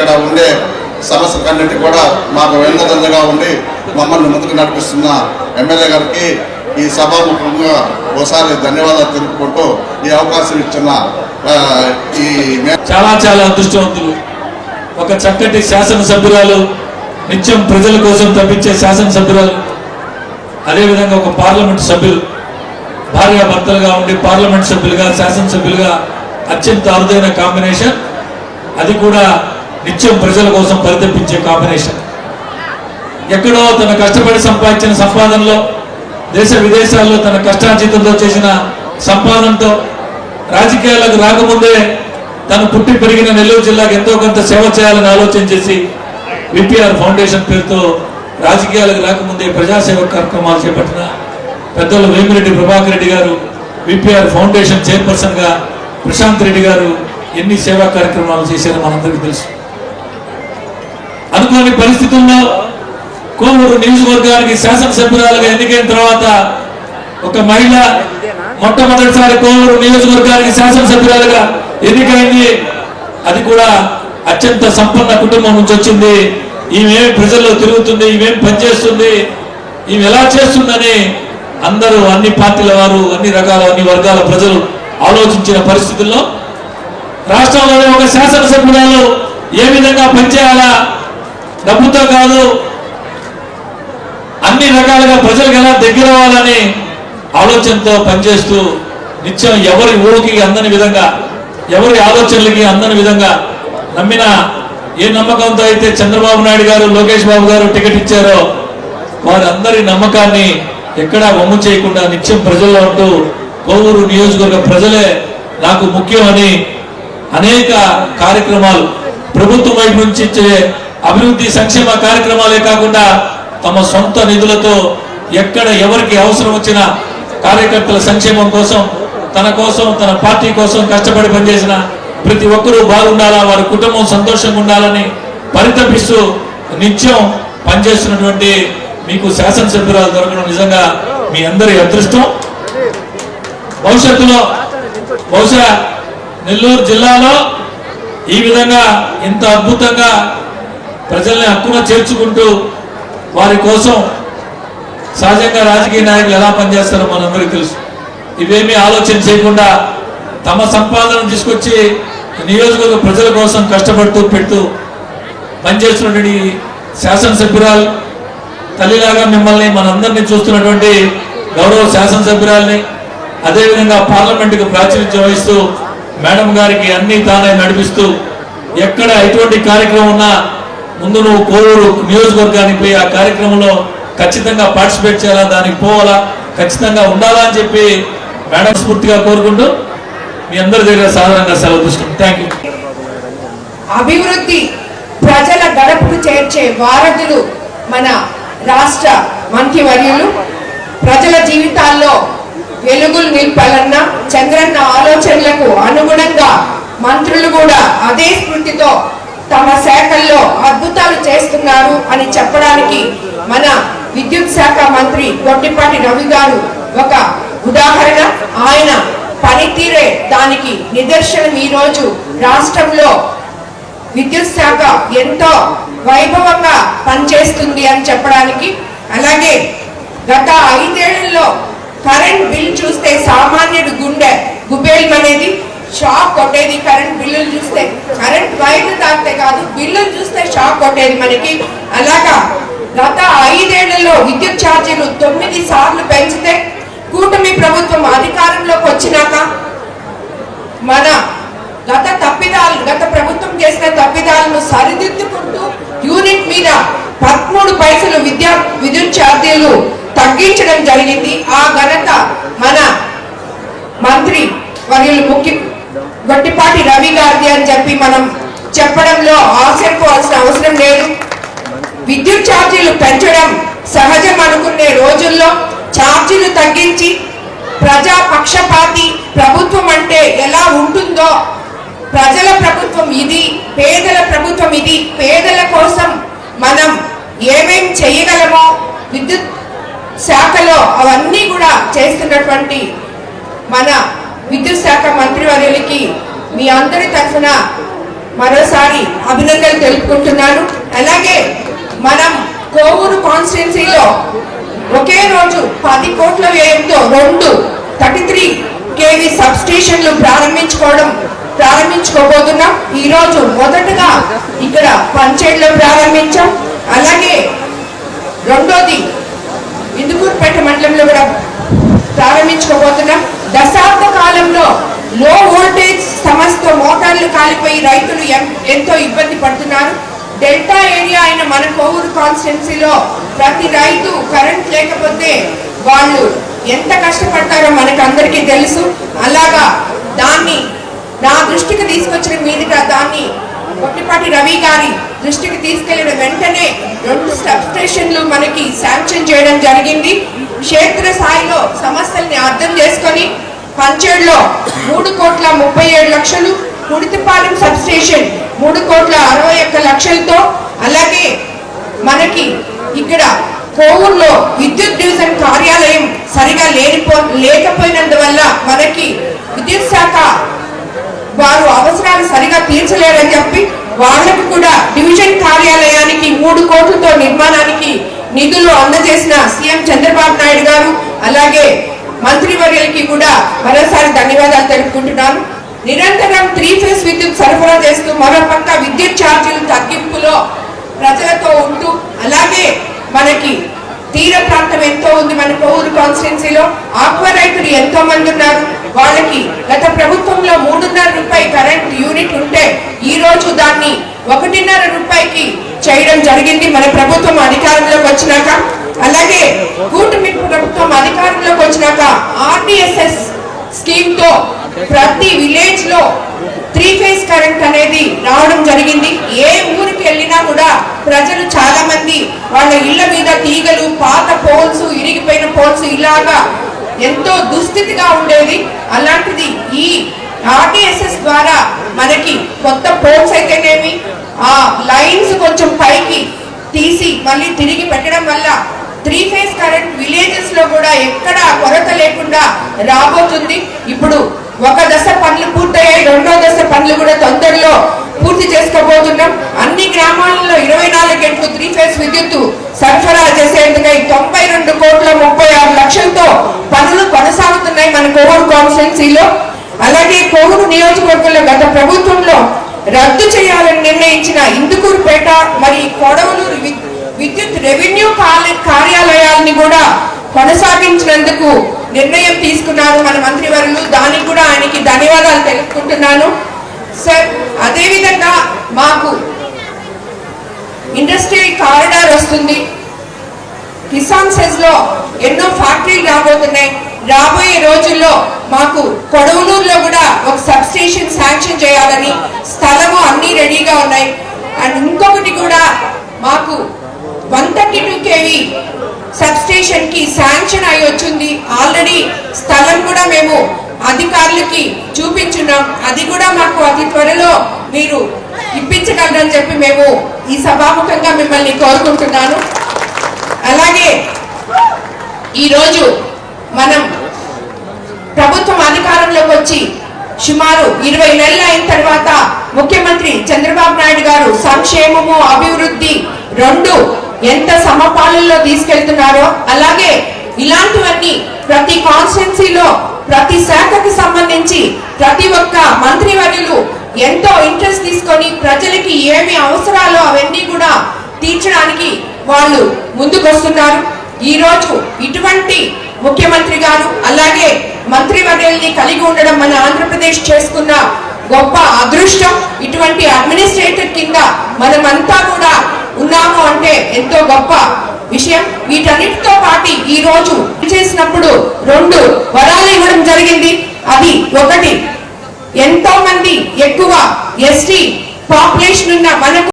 ఇక్కడ ఉండే సమస్యలన్నిటి కూడా మాకు వెన్నదండగా ఉండి మమ్మల్ని ముందుకు నడిపిస్తున్న ఎమ్మెల్యే గారికి ఈ సభాముఖంగా ఒకసారి ధన్యవాదాలు తెలుపుకుంటూ ఈ అవకాశం ఇచ్చిన ఈ చాలా చాలా అదృష్టవంతులు. ఒక చక్కటి శాసనసభ్యురాలు నిత్యం ప్రజల కోసం తప్పించే శాసనసభ్యురాలు అదేవిధంగా ఒక పార్లమెంట్ సభ్యులు భార్య భర్తలుగా ఉండి పార్లమెంట్ సభ్యులుగా శాసనసభ్యులుగా అత్యంత అరుదైన కాంబినేషన్. అది కూడా నిత్యం ప్రజల కోసం పరితపించే కాంబినేషన్ ఎక్కడో తన కష్టపడి సంపాదించిన సంపాదనలో దేశ విదేశాల్లో తన కష్టార్జితంతో చేసిన సంపాదనతో రాజకీయాలకు రాకముందే తను పుట్టి పెరిగిన నెల్లూరు జిల్లాకు ఎంతో కొంత సేవ చేయాలని ఆలోచన చేసి విపిఆర్ ఫౌండేషన్ పేరుతో రాజకీయాలకు రాకముందే ప్రజాసేవ కార్యక్రమాలు చేపట్టిన పెద్దలు వేమిరెడ్డి ప్రభాకర్ రెడ్డి గారు విపిఆర్ ఫౌండేషన్ చైర్పర్సన్గా ప్రశాంత్ రెడ్డి గారు ఎన్ని సేవా కార్యక్రమాలు చేశారో మనందరికీ తెలుసు. అనుకోని పరిస్థితుల్లో కోవూరు నియోజకవర్గానికి శాసనసభ్యురాలుగా ఎన్నికైన తర్వాత ఒక మహిళ మొట్టమొదటిసారి కోవూరు నియోజకవర్గానికి శాసనసభ్యురాలుగా ఎన్నికైంది. అది కూడా అత్యంత సంపన్న కుటుంబం నుంచి వచ్చింది. ఈమెం ప్రజల్లో తిరుగుతుంది ఈమెం పనిచేస్తుంది ఈమె ఎలా చేస్తుందని అందరూ అన్ని పార్టీల వారు అన్ని రకాల అన్ని వర్గాల ప్రజలు ఆలోచించిన పరిస్థితుల్లో రాష్ట్రంలోని ఒక శాసనసభ్యురాలు ఏ విధంగా పనిచేయాలా? డబ్బుతో కాదు. అన్ని రకాలుగా ప్రజలకు ఎలా దగ్గర అవ్వాలని ఆలోచనతో పనిచేస్తూ నిత్యం ఎవరి ఊరికి అందని విధంగా ఎవరి ఆలోచనలకి అందని విధంగా నమ్మిన ఏ నమ్మకంతో అయితే చంద్రబాబు నాయుడు గారు లోకేష్ బాబు గారు టికెట్ ఇచ్చారో వారందరి నమ్మకాన్ని ఎక్కడా వమ్ము చేయకుండా నిత్యం ప్రజల్లో ఉంటూ కోవూరు నియోజకవర్గ ప్రజలే నాకు ముఖ్యమని అనేక కార్యక్రమాలు ప్రభుత్వం వైపు నుంచి ఇచ్చే అభివృద్ధి సంక్షేమ కార్యక్రమాలే కాకుండా తమ సొంత నిధులతో ఎక్కడ ఎవరికి అవసరం వచ్చినా కార్యకర్తల సంక్షేమం కోసం తన కోసం తన పార్టీ కోసం కష్టపడి పనిచేసిన ప్రతి ఒక్కరూ బాగుండాలా వారి కుటుంబం సంతోషంగా ఉండాలని పరితపిస్తూ నిత్యం పనిచేస్తున్నటువంటి మీకు శాసనసభ్యురాలు దొరకడం నిజంగా మీ అందరి అదృష్టం. భవిష్యత్తులో బహుశా నెల్లూరు జిల్లాలో ఈ విధంగా ఇంత అద్భుతంగా ప్రజల్ని హక్కున చేర్చుకుంటూ వారి కోసం సహజంగా రాజకీయ నాయకులు ఎలా పనిచేస్తారో మనందరికీ తెలుసు. ఇవేమీ ఆలోచన చేయకుండా తమ సంపాదన తీసుకొచ్చి నియోజకవర్గ ప్రజల కోసం కష్టపడుతూ పెడుతూ పనిచేస్తున్నటువంటి శాసనసభ్యురాలు తల్లిలాగా మిమ్మల్ని మనందరినీ చూస్తున్నటువంటి గౌరవ శాసనసభ్యురాల్ని అదేవిధంగా పార్లమెంటుకు ప్రాచుర్యం వహిస్తూ మేడం గారికి అన్ని తానే నడిపిస్తూ ఎక్కడ ఎటువంటి కార్యక్రమం ఉన్నా ముందు నువ్వు కోవూరు నియోజకవర్గానికి పోయి ఆ కార్యక్రమంలో ఖచ్చితంగా పార్టిసిపేట్ చేయాలా దానికి పోవాలా ఖచ్చితంగా ఉండాలా అని చెప్పి మేడం స్ఫూర్తిగా కోరుకుంటూ మీ అందరి దగ్గర సాధారణంగా సెలవు తీసుకుంటాం. థ్యాంక్ యూ అభివృద్ధి ప్రజల గడపకు చేర్చే వారధులు మన రాష్ట్ర మంత్రివర్యులు. ప్రజల జీవితాల్లో వెలుగులు నింపాలన్న చంద్రన్న ఆలోచనలకు అనుగుణంగా మంత్రులు కూడా అదే స్ఫూర్తితో తమ శాఖల్లో అద్భుతాలు చేస్తున్నారు అని చెప్పడానికి మన విద్యుత్ శాఖ మంత్రి గొట్టిపాటి రవి గారు ఒక ఉదాహరణ. ఆయన పనితీరే దానికి నిదర్శనం ఈ రోజు రాష్ట్రంలో విద్యుత్ శాఖ ఎంతో వైభవంగా పనిచేస్తుంది అని చెప్పడానికి. అలాగే గత ఐదేళ్ళలో కరెంట్ బిల్ చూస్తే సామాన్యుడు గుండె గుబేల్ అనేది షాక్ కొట్టేది కరెంట్ బిల్లులు చూస్తే. కరెంట్ వైర్లు తాకితే కాదు బిల్లులు చూస్తే షాక్ కొట్టేది మనకి. అలాగా గత ఐదేళ్ళలో విద్యుత్ ఛార్జీలు తొమ్మిది సార్లు పెంచితే కూటమి ప్రభుత్వం అధికారంలోకి వచ్చినాక మన గత తప్పిదాలు గత ప్రభుత్వం చేసిన తప్పిదాలను సరిదిద్దుకుంటూ యూనిట్ మీద పదమూడు పైసలు విద్యా విద్యుత్ ఛార్జీలు తగ్గించడం జరిగింది. ఆ ఘనత మన మంత్రి వర్యులు ముఖ్య గొట్టిపాటి రవి గారిది అని చెప్పి మనం చెప్పడంలో ఆశ్చర్యపోవాల్సిన అవసరం లేదు. విద్యుత్ ఛార్జీలు పెంచడం సహజం అనుకునే రోజుల్లో ఛార్జీలు తగ్గించి ప్రజా పక్షపాతి ప్రభుత్వం అంటే ఎలా ఉంటుందో ప్రజల ప్రభుత్వం ఇది పేదల ప్రభుత్వం ఇది పేదల కోసం మనం ఏమేం చేయగలమో విద్యుత్ శాఖలో అవన్నీ కూడా చేస్తున్నటువంటి మన విద్యుత్ శాఖ మంత్రివర్యులకి మీ అందరి తరఫున మరోసారి అభినందనలు తెలుపుకుంటున్నాను. అలాగే మనం కోవూరు కాన్స్టిట్యున్సీలో ఒకే రోజు పది కోట్ల వ్యయంతో రెండు థర్టీ త్రీ కేవీ సబ్ స్టేషన్లు ప్రారంభించుకోవడం ప్రారంభించుకోబోతున్నాం. ఈరోజు మొదటగా ఇక్కడ పంచేడ్లో ప్రారంభించాం. అలాగే రెండోది ఇందుకూరుపేట మండలంలో కూడా ప్రారంభించుకోబోతున్నాం. దశాబ్ద కాలంలో లో వోల్టేజ్ సమస్త మోటార్లు కాలిపోయి రైతులు ఎంతో ఇబ్బంది పడుతున్నారు. డెల్టా ఏరియా అయిన మన కోవూరు కాన్స్టిట్యున్సీలో ప్రతి రైతు కరెంట్ లేకపోతే వాళ్ళు ఎంత కష్టపడతారో మనకు అందరికీ తెలుసు. అలాగా దాన్ని నా దృష్టికి తీసుకొచ్చిన మీదుగా దాన్ని కొట్టిపాటి రవి గారి దృష్టికి తీసుకెళ్ళిన వెంటనే రెండు సబ్ స్టేషన్లు మనకి శాంక్షన్ చేయడం జరిగింది. క్షేత్ర స్థాయిలో సమస్యల్ని అర్థం చేసుకొని పంచేడులో మూడు కోట్ల ముప్పై ఏడు లక్షలు కుడితిపాలెం సబ్ స్టేషన్ మూడు కోట్ల అరవై ఒక్క లక్షలతో అలాగే మనకి ఇక్కడ కోవూరులో విద్యుత్ డివిజన్ కార్యాలయం సరిగా లేనిపో లేకపోయినందువల్ల మనకి విద్యుత్ శాఖ వారు అవసరాలు సరిగా తీర్చలేరని చెప్పి వాళ్ళకు కూడా డివిజన్ కార్యాలయానికి మూడు కోట్లతో నిర్మాణానికి నిధులు అందజేసిన సీఎం చంద్రబాబు నాయుడు గారు అలాగే మంత్రివర్యులకి కూడా మరోసారి ధన్యవాదాలు తెలుపుకుంటున్నాను. నిరంతరం త్రీ ఫేస్ విద్యుత్ సరఫరా చేస్తూ మరోపక్క విద్యుత్ ఛార్జీలు తగ్గింపులో ప్రజలతో ఉంటూ అలాగే మనకి తీర ప్రాంతం ఎంతో ఉంది మన కోవూరు కాన్స్టిట్యున్సీలో. ఆక్వా రైతులు ఎంతో మంది ఉన్నారు. వాళ్ళకి గత ప్రభుత్వంలో మూడున్నర రూపాయి కరెంట్ యూనిట్ ఉంటే ఈ రోజు దాన్ని ఒకటిన్నర రూపాయికి చేయడం జరిగింది. మన ప్రభుత్వం అధికారంలోకి వచ్చినాక అలాగే కూటమి ప్రభుత్వం అధికారంలోకి వచ్చినాక ఆర్డిఎస్ఎస్ స్కీమ్తో ప్రతి విలేజ్లో త్రీ ఫేజ్ కరెంట్ అనేది రావడం జరిగింది. ఏ ఊరికి వెళ్ళినా కూడా ప్రజలు చాలా మంది వాళ్ళ ఇళ్ళ మీద తీగలు పాత పోల్స్ ఇరిగిపోయిన పోల్స్ ఇలాగా ఎంతో దుస్థితిగా ఉండేది. అలాంటిది ఈ ఆర్టీఎస్ఎస్ ద్వారా మనకి కొత్త పోల్స్ అయితేనేమి ఆ లైన్స్ కొంచెం పైకి తీసి మళ్ళీ తిరిగి పెట్టడం వల్ల త్రీ ఫేజ్ కరెంట్ విలేజెస్లో కూడా ఎక్కడ కొరత లేకుండా రాబోతుంది. ఇప్పుడు ఒక దశ పనులు పూర్తయ్యాయి రెండో దశ పనులు కూడా తొందరలో పూర్తి చేసుకోబోతున్నాం. అన్ని గ్రామాలలో ఇరవై నాలుగు గంటలు త్రీ ఫేజ్ విద్యుత్ సరఫరా చేసేందుకై తొంభై రెండు కోట్ల ముప్పై ఆరు లక్షలతో పనులు కొనసాగుతున్నాయి మన కోవూరు కాన్స్టిట్యున్సీలో అలాగే కోవూరు నియోజకవర్గంలో గత ప్రభుత్వంలో రద్దు చేయాలని నిర్ణయించిన ఇందుకూరుపేట మరి కొడవలూరు విద్యుత్ రెవెన్యూ కార్యాలయాలని కార్యాలయాల్ని కూడా కొనసాగించినందుకు నిర్ణయం తీసుకున్నారు మన మంత్రివర్యులు. దానికి కూడా ఆయనకి ధన్యవాదాలు తెలుపుకుంటున్నాను. సార్ అదేవిధంగా మాకు ఇండస్ట్రియల్ కారిడార్ వస్తుంది. కిసాన్ సెజ్లో ఎన్నో ఫ్యాక్టరీలు రాబోతున్నాయి. రాబోయే రోజుల్లో మాకు కొడవలూరులో కూడా ఒక సబ్ స్టేషన్ శాంక్షన్ చేయాలని స్థలము అన్నీ రెడీగా ఉన్నాయి. అండ్ ఇంకొకటి కూడా మాకు one thirty two KV sub స్టేషన్కి శాంక్షన్ అయి వచ్చింది. ఆల్రెడీ స్థలం కూడా మేము అధికారులకి చూపించున్నాం. అది కూడా మాకు అతి త్వరలో మీరు ఇప్పించగలరని చెప్పి మేము ఈ సభాముఖంగా మిమ్మల్ని కోరుకుంటున్నాను. అలాగే ఈరోజు మనం ప్రభుత్వం అధికారంలోకి వచ్చి సుమారు ఇరవై నెలలు అయిన తర్వాత ముఖ్యమంత్రి చంద్రబాబు నాయుడు గారు సంక్షేమము అభివృద్ధి రెండు ఎంత సమపాలనలో తీసుకెళ్తున్నారో అలాగే ఇలాంటివన్నీ ప్రతి కాన్స్టిట్యున్సీలో ప్రతి శాఖకు సంబంధించి ప్రతి ఒక్క మంత్రివర్యులు ఎంతో ఇంట్రెస్ట్ తీసుకొని ప్రజలకి ఏమి అవసరాలో అవన్నీ కూడా తీర్చడానికి వాళ్ళు ముందుకొస్తున్నారు. ఈ రోజు ఇటువంటి ముఖ్యమంత్రి గారు అలాగే మంత్రివర్యుల్ని కలిగి ఉండడం మన ఆంధ్రప్రదేశ్ చేసుకున్న గొప్ప అదృష్టం. ఇటువంటి అడ్మినిస్ట్రేటర్ కింద మనమంతా కూడా ఉన్నాము అంటే ఎంతో గొప్ప విషయం. వీటన్నిటితో పాటు ఈ రోజు చేసినప్పుడు రెండు వరాలు ఇవ్వడం జరిగింది. అది ఒకటి ఎంతో మంది ఎక్కువ ఎస్టీ పాపులేషన్ ఉన్న మనకు